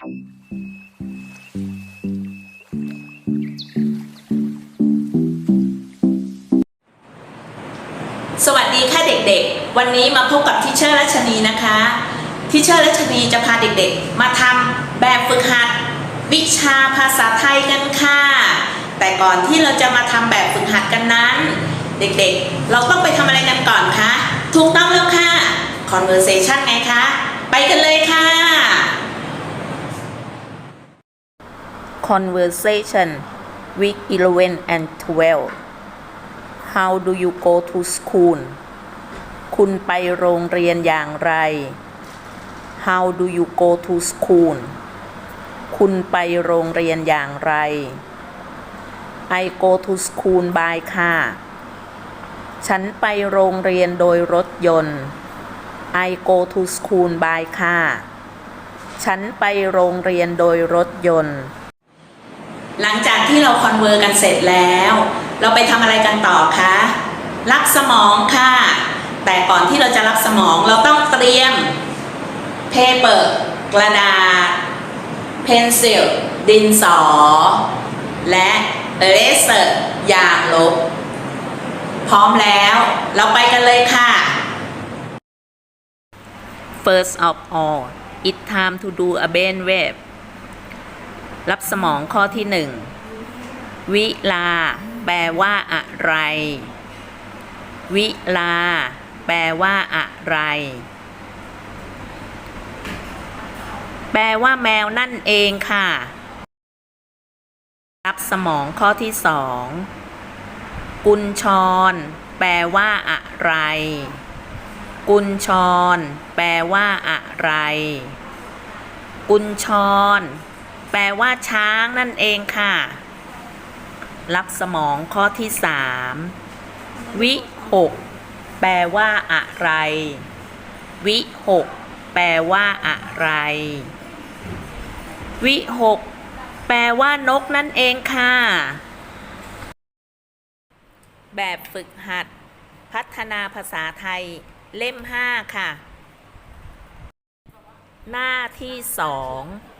สวัสดีค่ะเด็กๆ วันนี้มาพบกับทิเชอร์รัชนีนะคะทิเชอร์รัชนีจะพาเด็กๆ มาทำแบบฝึกหัดวิชาภาษาไทยกันค่ะ แต่ก่อนที่เราจะมาทำแบบฝึกหัดกันนั้น เด็กๆ เราต้องไปทำอะไรกันก่อนคะ ถูกต้องแล้วค่ะ conversation ไงคะ ไปกันเลยค่ะ Conversation Week 11 and 12 How do you go to school คุณไปโรงเรียนอย่างไร How do you go to school คุณไปโรงเรียนอย่างไร I go to school by car ฉันไปโรงเรียนโดยรถยนต์ I go to school by car ฉันไปโรงเรียนโดยรถยนต์ หลังจากที่เราคอนเวอร์กันเสร็จแล้ว เราไปทำอะไรกันต่อคะรับสมองค่ะ แต่ก่อนที่เราจะรับสมองเราต้องเตรียม paper กระดาษ pencil ดินสอ และ eraser ยางลบ พร้อมแล้วเราไปกันเลยค่ะ First of all it's time to do a brain wave รับสมองข้อที่หนึ่งวิลา แปลว่าอะไร วิลา แปลว่าอะไร แปลว่าแมวนั่นเองค่ะ รับสมองข้อที่สองกุญชร แปลว่าอะไร กุญชร แปลว่าอะไร กุญชร แปลว่าช้างนั่นเองค่ะ รับสมองข้อที่สามวิหกแปลว่าอะไร วิหกแปลว่าอะไร วิหกแปลว่านกนั่นเองค่ะ แบบฝึกหัด พัฒนาภาษาไทย เล่ม5ค่ะ หน้าที่2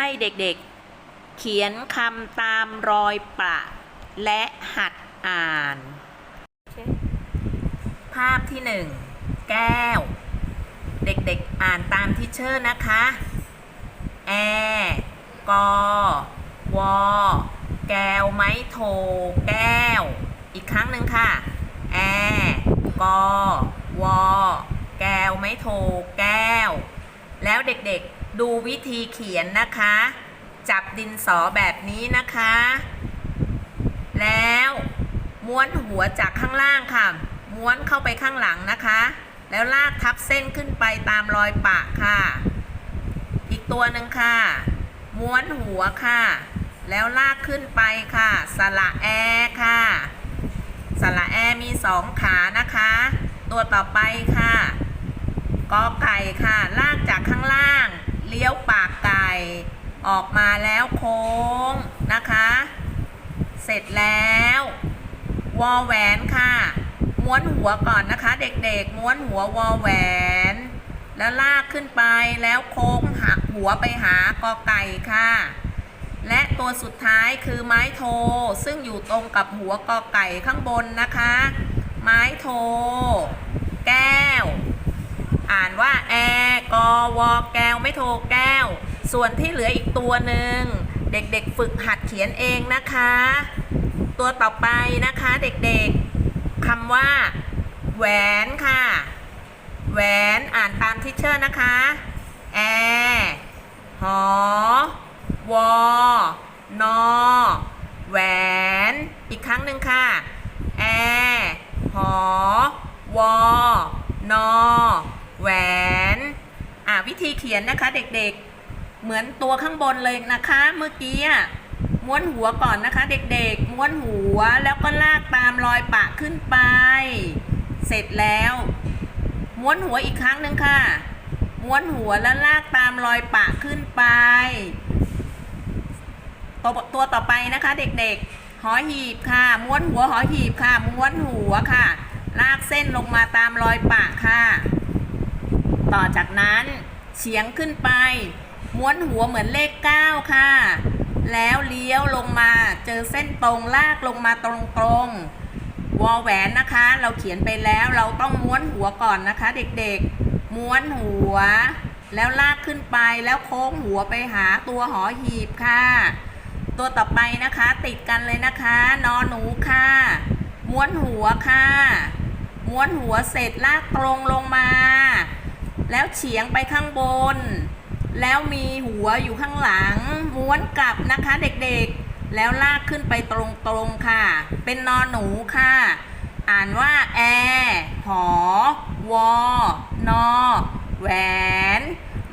ให้เด็กๆ เขียนคำตามรอยประและหัดอ่าน ภาพที่1แก้ว เด็กๆอ่านตามทิเชอร์นะคะ แอ กอ วอ แก้วไม้โท แก้ว อีกครั้งหนึ่งค่ะ แอ กอ วอ แก้วไม้โท แก้ว แล้วเด็กๆ ดูวิธีเขียนนะคะ จับดินสอแบบนี้นะคะ แล้วม้วนหัวจากข้างล่างค่ะ ม้วนเข้าไปข้างหลังนะคะ แล้วลากทับเส้นขึ้นไปตามรอยปะค่ะ อีกตัวหนึ่งค่ะ ม้วนหัวค่ะ แล้วลากขึ้นไปค่ะ สระแอค่ะสระแอมีสองขานะคะ ตัวต่อไปค่ะกอไก่ค่ะ ลากจากข้างล่าง เลี้ยวปากไก่ ออกมาแล้วโค้งนะคะ เสร็จแล้ว วอแหวนค่ะ ม้วนหัวก่อนนะคะ เด็กๆ ม้วนหัววอแหวน แล้วลากขึ้นไปแล้วโค้งหักหัวไปหากอไก่ค่ะ และตัวสุดท้ายคือไม้โท ซึ่งอยู่ตรงกับหัวกอไก่ข้างบนนะคะ ไม้โท แก้ว อ่านว่าแอกอวอแก ไม่โทแก้ว ส่วนที่เหลืออีกตัวหนึ่งเด็กๆฝึกหัดเขียนเองนะคะ ตัวต่อไปนะคะเด็กๆคำว่า แหวนค่ะ แหวนอ่านตามทิเชอร์นะคะแอหอวอนอแหวน อีกครั้งหนึ่งค่ะแอหอวอนอแหวน อ่าวิธีเขียนนะคะเด็กๆ เหมือนตัวข้างบนเลยนะคะ เมื่อกี้ม้วนหัวก่อนนะคะ เด็กๆ ม้วนหัวแล้วก็ลากตามรอยปะขึ้นไป เสร็จแล้ว ม้วนหัวอีกครั้งหนึ่งค่ะ ม้วนหัวแล้วลากตามรอยปะขึ้นไป ตัวตัวต่อไปนะคะเด็กๆ หอหีบค่ะ ม้วนหัวหอหีบค่ะ ม้วนหัวค่ะ ลากเส้นลงมาตามรอยปะค่ะ ต่อจากนั้นเฉียงขึ้นไป ม้วนหัวเหมือนเลข 9 ค่ะ แล้วเลี้ยวลงมาเจอเส้นตรงลากลงมาตรงๆวอแหวนนะคะ เราเขียนไปแล้วเราต้องม้วนหัวก่อนนะคะ เด็กๆ ม้วนหัว แล้วลากขึ้นไปแล้วโค้งหัวไปหาตัวหอหีบค่ะ ตัวต่อไปนะคะ ติดกันเลยนะคะ นอหนูค่ะ ม้วนหัวค่ะ ม้วนหัวเสร็จลากตรงลงมา แล้วเฉียงไปข้างบน แล้วมีหัวอยู่ข้างหลัง ม้วนกลับนะคะเด็กๆ แล้วลากขึ้นไปตรงๆค่ะ เป็นนอนหนูค่ะ อ่านว่าแอหอวอนอแหวน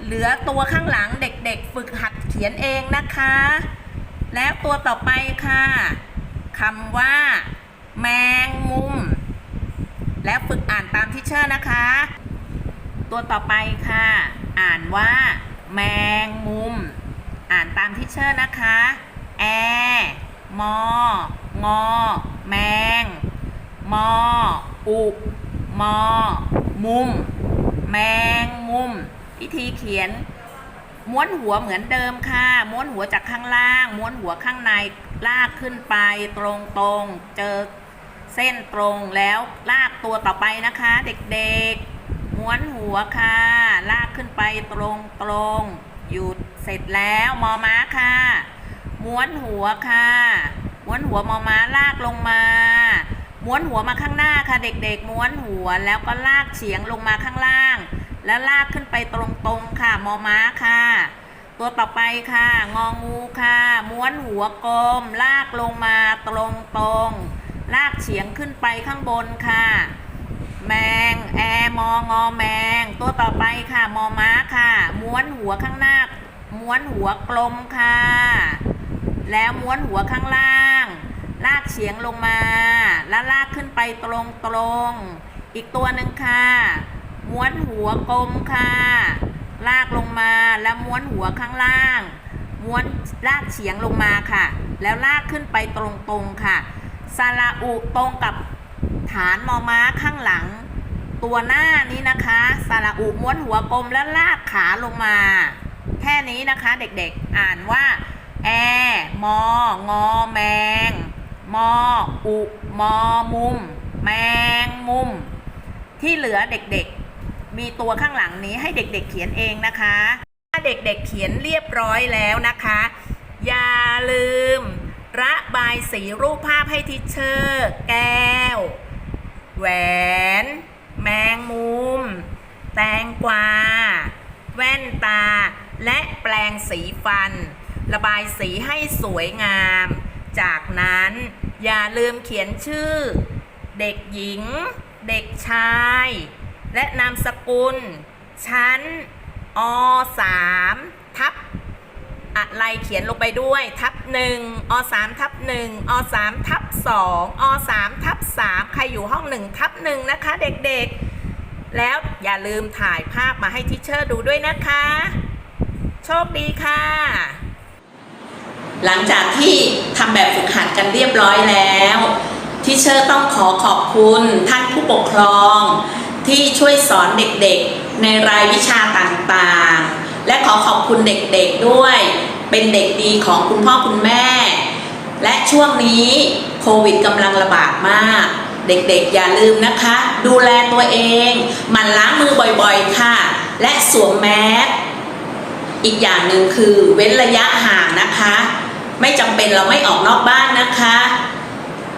เหลือตัวข้างหลังเด็กๆ ฝึกหัดเขียนเองนะคะ แล้วตัวต่อไปค่ะคำว่า แมงมุม แล้วฝึกอ่านตามที่เชอร์นะคะ ตัวต่อไปค่ะ อ่านว่า แมงมุม อ่านตามที่เชอร์นะคะ แอ มอ งอ แมง มอ อุ มอ มุม แมงมุม วิธีเขียน ม้วนหัวเหมือนเดิมค่ะ ม้วนหัวจากข้างล่าง ม้วนหัวข้างใน ลากขึ้นไปตรงๆ เจอเส้นตรงแล้วลากตัวต่อไปนะคะ เด็กๆ ม้วนหัวค่ะ ลากขึ้นไปตรงๆหยุดเสร็จแล้วมอม้าค่ะ ม้วนหัวค่ะ ม้วนหัวมอม้าลากลงมา ม้วนหัวมาข้างหน้าค่ะเด็กๆ ม้วนหัวแล้วก็ลากเฉียงลงมาข้างล่าง แล้วลากขึ้นไปตรงๆค่ะมอม้าค่ะ ตัวต่อไปค่ะ งองูค่ะ ม้วนหัวกลม ลากลงมาตรงๆลากเฉียงขึ้นไปข้างบนค่ะ แมง แอมองอแมง ตัวต่อไปค่ะ มอม้าค่ะ ม้วนหัวข้างหน้า ม้วนหัวกลมค่ะ แล้วม้วนหัวข้างล่าง ลากเฉียงลงมา แล้วลากขึ้นไปตรงตรงอีกตัวหนึ่งค่ะ ม้วนหัวกลมค่ะ ลากลงมาแล้วม้วนหัวข้างล่าง ม้วนลากเฉียงลงมาค่ะ แล้วลากขึ้นไปตรงๆค่ะสระอุตรงกับ ฐานมอม้าข้างหลัง ตัวหน้านี้นะคะสระอุม้วนหัวกลมแล้วลากขาลงมา แค่นี้นะคะเด็กๆอ่านว่าแอมองอแมง มออุมอมุม แมงมุม ที่เหลือเด็กๆ มีตัวข้างหลังนี้ให้เด็กๆเขียนเองนะคะ ถ้าเด็กๆเขียนเรียบร้อยแล้วนะคะ อย่าลืม ระบายสีรูปภาพให้ทิชเชอร์ แก้ว แหวน แมงมุม แตงกวา แว่นตา และแปลงสีฟัน ระบายสีให้สวยงาม จากนั้นอย่าลืมเขียนชื่อ เด็กหญิง เด็กชาย และนามสกุล ชั้นอ3ทับ อะไรเขียนลงไปด้วย ทับ1อ3ทับ1อ3ทับ2อ3ทับ3ใครอยู่ห้อง1ทับ1นะคะเด็กๆ แล้วอย่าลืมถ่ายภาพมาให้ทิเชอร์ดูด้วยนะคะ โชคดีค่ะ หลังจากที่ทำแบบฝึกหัดกันเรียบร้อยแล้วทิเชอร์ต้องขอขอบคุณท่านผู้ปกครอง ที่ช่วยสอนเด็กๆ ในรายวิชาต่างๆ และขอขอบคุณเด็กๆด้วย เป็นเด็กดีของคุณพ่อคุณแม่ และช่วงนี้โควิดกำลังระบาดมาก เด็กๆอย่าลืมนะคะ ดูแลตัวเองหมั่นล้างมือบ่อยๆค่ะ และสวมแมสอีกอย่างหนึ่งคือเว้นระยะห่างนะคะ ไม่จำเป็นเราไม่ออกนอกบ้านนะคะ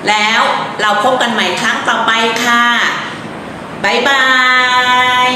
แล้วเราพบกันใหม่ครั้งต่อไปค่ะ บ๊ายบาย